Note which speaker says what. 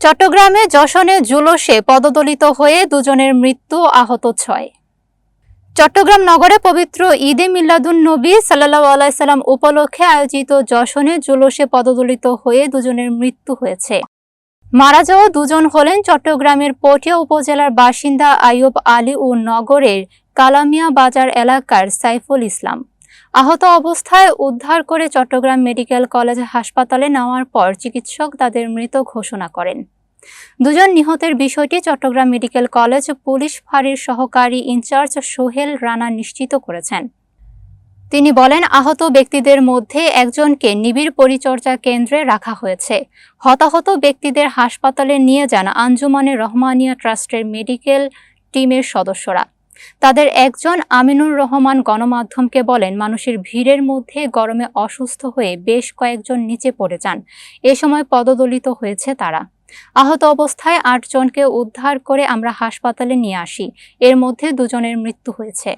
Speaker 1: চট্টগ্রামে যশনে জুলসে পদদলিত হয়ে দুজনের মৃত্যু আহত ছয়। চট্টগ্রাম নগরে পবিত্র ঈদে মিল্লাদুন নবী সাল্লাহ আলাইসাল্লাম উপলক্ষে আয়োজিত যশনে জুলসে পদদলিত হয়ে দুজনের মৃত্যু হয়েছে। মারা যাওয়া দুজন হলেন চট্টগ্রামের পটিয়া উপজেলার বাসিন্দা আইয়ুব আলী ও নগরের কালামিয়া বাজার এলাকার সাইফুল ইসলাম। আহত অবস্থায় উদ্ধার করে চট্টগ্রাম মেডিকেল কলেজ হাসপাতালে নেওয়ার পর চিকিৎসক তাদের মৃত ঘোষণা করেন। দুজন নিহতের বিষয়টি চট্টগ্রাম মেডিকেল কলেজ পুলিশ ফাঁড়ির সহকারী ইনচার্জ সোহেল রানা নিশ্চিত করেছেন। তিনি বলেন, আহত ব্যক্তিদের মধ্যে একজনকে নিবিড় পরিচর্যা কেন্দ্রে রাখা হয়েছে। হতাহত ব্যক্তিদের হাসপাতালে নিয়ে যান আঞ্জুমানে রহমানিয়া ট্রাস্টের মেডিকেল টিমের সদস্যরা। তাদের একজন আমিনুর রহমান গণমাধ্যমকে বলেন, মানুষের ভিড়ের মধ্যে গরমে অসুস্থ হয়ে বেশ কয়েকজন নিচে পড়ে যান। এ সময় পদদলিত হয়েছে তারা। আহত অবস্থায় আটজনকে উদ্ধার করে আমরা হাসপাতালে নিয়ে আসি। এর মধ্যে দুজনের মৃত্যু হয়েছে।